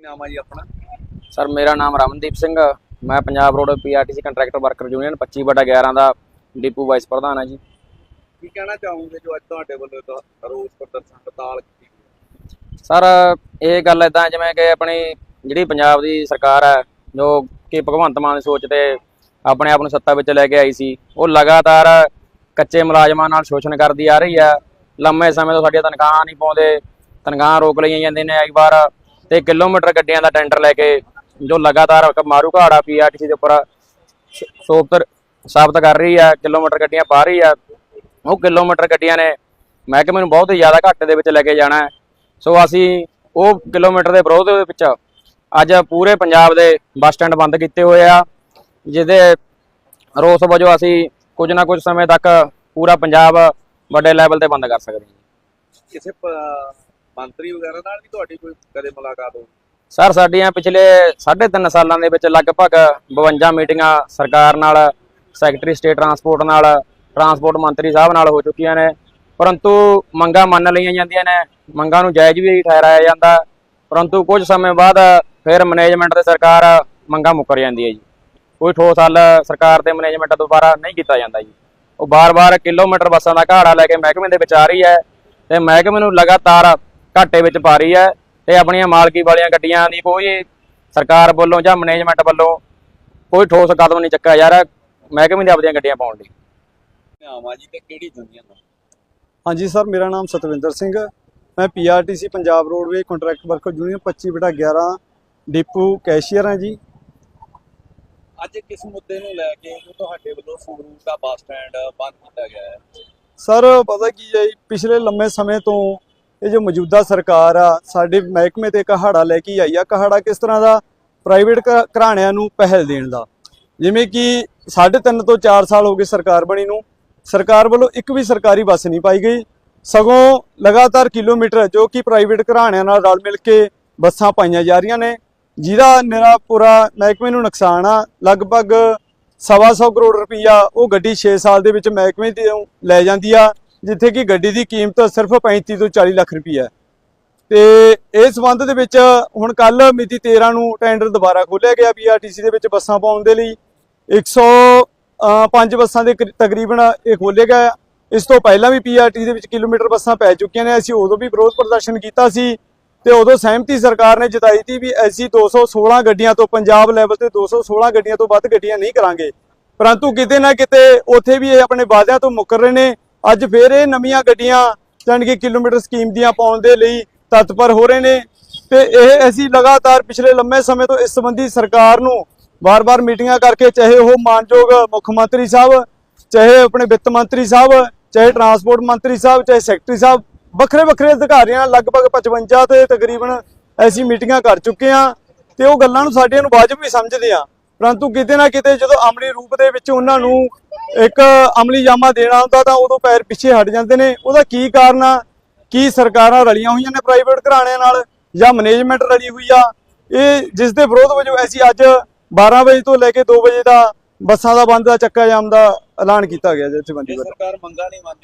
ਨਾਮ ਆ ਜੀ ਆਪਣਾ? ਸਰ ਮੇਰਾ ਨਾਮ ਰਮਨਦੀਪ ਸਿੰਘ ਮੈਂ Punjab road PRTC contractor worker union 25 ਬਟਾ 11 ਦਾ ਡਿਪੂ ਵਾਈਸ ਪ੍ਰਧਾਨ ਹਾਂ ਜੀ। ਕੀ ਕਹਿਣਾ ਚਾਹੋਗੇ ਜੋ ਅੱਜ ਤੁਹਾਡੇ ਵੱਲੋਂ ਰੋਸ ਪ੍ਰਦਰਸ਼ਨ ਹੜਤਾਲ ਕੀਤੀ ਸਰ ਇਹ ਗੱਲ ਇਦਾਂ ਜਿਵੇਂ ਕਿ ਆਪਣੀ ਜਿਹੜੀ ਪੰਜਾਬ ਦੀ ਸਰਕਾਰ ਹੈ ਜੋ ਕਿ ਭਗਵੰਤ ਮਾਨ ਦੀ ਸੋਚ ਤੇ ਆਪਣੇ ਆਪ ਨੂੰ ਸੱਤਾ ਵਿੱਚ ਲੈ ਕੇ ਆਈ ਸੀ ਉਹ ਲਗਾਤਾਰ ਕੱਚੇ ਮੁਲਾਜ਼ਮਾਂ ਨਾਲ ਸ਼ੋਸ਼ਣ ਕਰਦੀ ਆ ਰਹੀ ਹੈ ਲੰਮੇ ਸਮੇਂ ਤੋਂ ਸਾਡੀਆਂ ਤਨਖਾਹਾਂ ਨਹੀਂ ਪਾਉਂਦੇ ਤਨਖਾਹਾਂ ਰੋਕ ਲਈਆਂ ਜਾਂਦੀਆਂ ਨੇ ਇੱਕ ਵਾਰ ਤੇ ਕਿਲੋਮੀਟਰ ਗੱਡੀਆਂ ਦਾ ਟੈਂਡਰ ਲੈ ਕੇ ਜੋ ਲਗਾਤਾਰ ਇੱਕ ਮਾਰੂ ਘਾੜਾ ਪੀਆਰਟੀਸੀ ਦੇ ਉੱਪਰ ਸੋਪਤਰ ਸਾਬਤ ਕਰ ਰਹੀ ਹੈ ਕਿਲੋਮੀਟਰ ਗੱਡੀਆਂ ਪਾ ਰਹੀ ਆ। ਉਹ ਕਿਲੋਮੀਟਰ ਗੱਡੀਆਂ ਨੇ ਮਹਿਕਮੇ ਨੂੰ ਬਹੁਤ ਹੀ ਜ਼ਿਆਦਾ ਘਾਟੇ ਦੇ ਵਿੱਚ ਲੈ ਕੇ ਜਾਣਾ ਸੋ ਅਸੀਂ ਉਹ ਕਿਲੋਮੀਟਰ ਦੇ ਵਿਰੋਧ ਦੇ ਵਿੱਚ ਅੱਜ ਪੂਰੇ ਪੰਜਾਬ ਦੇ ਬੱਸ ਸਟੈਂਡ ਬੰਦ ਕੀਤੇ ਹੋਏ ਆ, ਜਿਹਦੇ ਰੋਸ ਵਜੋਂ ਅਸੀਂ ਕੁਝ ਨਾ ਕੁਝ ਸਮੇਂ ਤੱਕ ਪੂਰਾ ਪੰਜਾਬ ਵੱਡੇ ਲੈਵਲ ਤੇ ਬੰਦ ਕਰ ਸਕਦੇ ਹਾਂ ਕਿਸੇ ਮੰਤਰੀ ਵਗੈਰਾ ਨਾਲ ਵੀ ਤੁਹਾਡੀ ਕੋਈ ਕਦੇ ਮੁਲਾਕਾਤ ਹੋਈ? ਸਰ, ਸਾਡੀਆਂ ਪਿਛਲੇ 3.5 ਸਾਲਾਂ ਦੇ ਵਿੱਚ ਲਗਭਗ 52 ਮੀਟਿੰਗਾਂ ਸਰਕਾਰ ਨਾਲ, ਸੈਕਟਰੀ ਸਟੇਟ ਟਰਾਂਸਪੋਰਟ ਨਾਲ, ਟਰਾਂਸਪੋਰਟ ਮੰਤਰੀ ਸਾਹਿਬ ਨਾਲ ਹੋ ਚੁੱਕੀਆਂ ਨੇ। ਪਰੰਤੂ ਮੰਗਾਂ ਮੰਨ ਲਈਆਂ ਜਾਂਦੀਆਂ ਨੇ। ਮੰਗਾਂ ਨੂੰ ਜਾਇਜ਼ ਵੀ ਠਹਿਰਾਇਆ ਜਾਂਦਾ। ਪਰੰਤੂ ਕੁਝ ਸਮੇਂ ਬਾਅਦ ਫਿਰ ਮੈਨੇਜਮੈਂਟ ਤੇ ਸਰਕਾਰ ਮੰਗਾਂ ਮੁੱਕਰ ਜਾਂਦੀ ਹੈ ਜੀ। ਕੋਈ ਠੋਸ ਹੱਲ ਸਰਕਾਰ ਤੇ ਮੈਨੇਜਮੈਂਟ ਦੁਆਰਾ ਨਹੀਂ ਕੀਤਾ ਜਾਂਦਾ ਜੀ। ਉਹ ਬਾਰ-ਬਾਰ ਕਿਲੋਮੀਟਰ ਬੱਸਾਂ ਦਾ ਘਾੜਾ ਲੈ ਕੇ ਮਹਿਕਮੇ ਦੇ ਵਿੱਚ ਆ ਰਹੀ ਹੈ ਤੇ ਮਹਿਕਮੇ ਨੂੰ ਲਗਾਤਾਰ ਘਾਟੇ ਵਿੱਚ ਪਾ ਰਹੀ ਹੈ ਤੇ ਆਪਣੀਆਂ ਮਾਲਕੀ ਵਾਲੀਆਂ ਗੱਡੀਆਂ ਦੀ ਕੋਈ ਸਰਕਾਰ ਵੱਲੋਂ ਜਾਂ ਮੈਨੇਜਮੈਂਟ ਵੱਲੋਂ ਕੋਈ ਠੋਸ ਕਦਮ ਨਹੀਂ ਚੱਕਿਆ ਰਿਹਾ। ਮਹਿਕਮੇ ਦੀ ਆਪਣੀਆਂ ਗੱਡੀਆਂ ਪਾਉਣ ਲਈ। ਨਾਮ ਆ ਜੀ ਤੇ ਕਿਹੜੀ ਯੂਨੀਅਨ ਦਾ ਹਾਂਜੀ ਸਰ ਮੇਰਾ ਨਾਮ ਸਤਵਿੰਦਰ ਸਿੰਘ ਹੈ। ਮੈਂ PRTC Punjab roadway contract worker union 25 ਬਟਾ 11 ਡਿਪੂ ਕੈਸ਼ੀਅਰ ਹਾਂ ਜੀ। ਅੱਜ ਕਿਸ ਮੁੱਦੇ ਨੂੰ ਲੈ ਕੇ ਜੋ ਤੁਹਾਡੇ ਵੱਲੋਂ ਸੰਗਰੂਰ ਦਾ ਬੱਸ ਸਟੈਂਡ ਬੰਦ ਕੀਤਾ ਗਿਆ ਹੈ? ਸਰ ਪਤਾ ਕੀ ਹੈ ਪਿਛਲੇ ਲੰਮੇ ਸਮੇਂ ਤੋਂ ਇਹ ਜੋ ਮੌਜੂਦਾ ਸਰਕਾਰ ਆ, ਸਾਡੇ ਮਹਿਕਮੇ ਤੇ ਕਹਾੜਾ ਲੈ ਕੇ ਆਈ ਆ। ਕਹਾੜਾ ਕਿਸ ਤਰ੍ਹਾਂ ਦਾ? ਪ੍ਰਾਈਵੇਟ ਘਰਾਣਿਆਂ ਨੂੰ ਪਹਿਲ ਦੇਣ ਦਾ। ਜਿਵੇਂ ਕਿ 3.5 ਤੋਂ 4 ਸਾਲ ਹੋ ਗਏ ਸਰਕਾਰ ਬਣੀ ਨੂੰ। ਸਰਕਾਰ ਵੱਲੋਂ ਇੱਕ ਵੀ ਸਰਕਾਰੀ ਬੱਸ ਨਹੀਂ ਪਾਈ ਗਈ। ਸਗੋਂ ਲਗਾਤਾਰ ਕਿਲੋਮੀਟਰ ਜੋ ਕਿ ਪ੍ਰਾਈਵੇਟ ਘਰਾਣਿਆਂ ਨਾਲ ਰਲ ਮਿਲ ਕੇ ਬੱਸਾਂ ਪਾਈਆਂ ਜਾ ਰਹੀਆਂ ਨੇ। ਜਿਹਦਾ ਨਿਰਾ ਪੂਰਾ ਮਹਿਕਮੇ ਨੂੰ ਨੁਕਸਾਨ ਆ। ਲਗਭਗ ਸਵਾ ਸੌ ਕਰੋੜ ਰੁਪਈਆ ਉਹ ਗੱਡੀ 6 ਸਾਲ ਦੇ ਵਿੱਚ ਮਹਿਕਮੇ ਤੋਂ ਲੈ ਜਾਂਦੀ ਆ। ਜਿੱਥੇ ਕਿ ਗੱਡੀ ਦੀ ਕੀਮਤ ਸਿਰਫ 35 ਤੋਂ 40 ਲੱਖ ਰੁਪਈਆ ਤੇ ਇਸ ਸੰਬੰਧ ਦੇ ਵਿੱਚ ਹੁਣ ਕੱਲ ਮਿਤੀ 13 ਨੂੰ ਟੈਂਡਰ ਦੁਬਾਰਾ ਖੋਲ੍ਹਿਆ ਗਿਆ ਪੀਆਰਟੀਸੀ ਦੇ ਵਿੱਚ ਬੱਸਾਂ ਪਾਉਣ ਦੇ ਲਈ। 105 ਬੱਸਾਂ ਦੇ ਤਕਰੀਬਨ ਇਹ ਖੋਲਿਆ ਗਿਆ। ਇਸ ਤੋਂ ਪਹਿਲਾਂ ਵੀ ਪੀਆਰਟੀ ਦੇ ਵਿੱਚ ਕਿਲੋਮੀਟਰ ਬੱਸਾਂ ਪੈ ਚੁੱਕੀਆਂ ਨੇ। ਅਸੀਂ ਉਦੋਂ ਵੀ ਵਿਰੋਧ ਪ੍ਰਦਰਸ਼ਨ ਕੀਤਾ ਸੀ ਤੇ ਉਦੋਂ ਸਹਿਮਤੀ ਸਰਕਾਰ ਨੇ ਜਤਾਈ ਸੀ ਵੀ ਅਸੀਂ 216 ਗੱਡੀਆਂ ਤੋਂ ਪੰਜਾਬ ਲੈਵਲ ਤੇ 216 ਗੱਡੀਆਂ ਤੋਂ ਵੱਧ ਗੱਡੀਆਂ ਨਹੀਂ ਕਰਾਂਗੇ। ਪਰੰਤੂ ਕਿਤੇ ਨਾ ਕਿਤੇ ਉੱਥੇ ਵੀ ਇਹ ਆਪਣੇ ਵਾਅਦਿਆਂ ਤੋਂ ਮੁੱਕਰ ਰਹੇ ਨੇ। ਅੱਜ ਫੇਰ ਇਹ ਨਵੀਆਂ ਗੱਡੀਆਂ ਜਾਣੀ ਕਿ ਕਿਲੋਮੀਟਰ ਸਕੀਮ ਦੀਆਂ ਪਾਉਣ ਦੇ ਲਈ ਤਤਪਰ ਹੋ ਰਹੇ ਨੇ। ਤੇ ਇਹ ਅਸੀਂ ਲਗਾਤਾਰ ਪਿਛਲੇ ਲੰਮੇ ਸਮੇਂ ਤੋਂ ਇਸ ਸੰਬੰਧੀ ਸਰਕਾਰ ਨੂੰ ਵਾਰ-ਵਾਰ ਮੀਟਿੰਗਾਂ ਕਰਕੇ ਚਾਹੇ ਉਹ ਮਾਨਯੋਗ ਮੁੱਖ ਮੰਤਰੀ ਸਾਹਿਬ, ਚਾਹੇ ਆਪਣੇ ਵਿੱਤ ਮੰਤਰੀ ਸਾਹਿਬ, ਚਾਹੇ ਟਰਾਂਸਪੋਰਟ ਮੰਤਰੀ ਸਾਹਿਬ, ਚਾਹੇ ਸੈਕਟਰੀ ਸਾਹਿਬ ਵੱਖਰੇ ਵੱਖਰੇ ਅਧਿਕਾਰੀਆਂ ਲਗਭਗ 55 ਤੇ ਤਕਰੀਬਨ ਅਸੀਂ ਮੀਟਿੰਗਾਂ ਕਰ ਚੁੱਕੇ ਹਾਂ ਤੇ ਉਹ ਗੱਲਾਂ ਨੂੰ ਸਾਡੀਆਂ ਨੂੰ ਵਾਜਬ ਵੀ ਸਮਝਦੇ ਆ ਪਰੰਤੂ ਕਿਤੇ ਨਾ ਕਿਤੇ ਜਦੋਂ ਅਮਲੀ ਰੂਪ ਦੇ ਵਿੱਚ ਉਹਨਾਂ ਨੂੰ ਇੱਕ ਅਮਲੀ ਜਾਮਾ ਦੇਣਾ ਹੁੰਦਾ ਤਾਂ ਉਦੋਂ ਪੈਰ ਪਿੱਛੇ ਹਟ ਜਾਂਦੇ ਨੇ। ਉਹਦਾ ਕੀ ਕਾਰਨ ਆ? ਕੀ ਸਰਕਾਰਾਂ ਰਲੀਆਂ ਹੋਈਆਂ ਨੇ ਪ੍ਰਾਈਵੇਟ ਘਰਾਣਿਆਂ ਨਾਲ ਜਾਂ ਮੈਨੇਜਮੈਂਟ ਰਲੀ ਹੋਈ ਆ? ਇਹ ਜਿਸ ਦੇ ਵਿਰੋਧ ਵਜੋਂ ਅਸੀਂ ਅੱਜ 12 ਵਜੇ ਤੋਂ ਲੈ ਕੇ 2 ਵਜੇ ਦਾ ਬੱਸਾਂ ਦਾ ਬੰਦ ਦਾ ਚੱਕਾ ਜਾਮ ਦਾ ਐਲਾਨ ਕੀਤਾ ਗਿਆ ਜਥੇਬੰਦੀ ਵੱਲੋਂ। ਸਰਕਾਰ ਮੰਗਾ ਨਹੀਂ ਮੰਨਦੀ।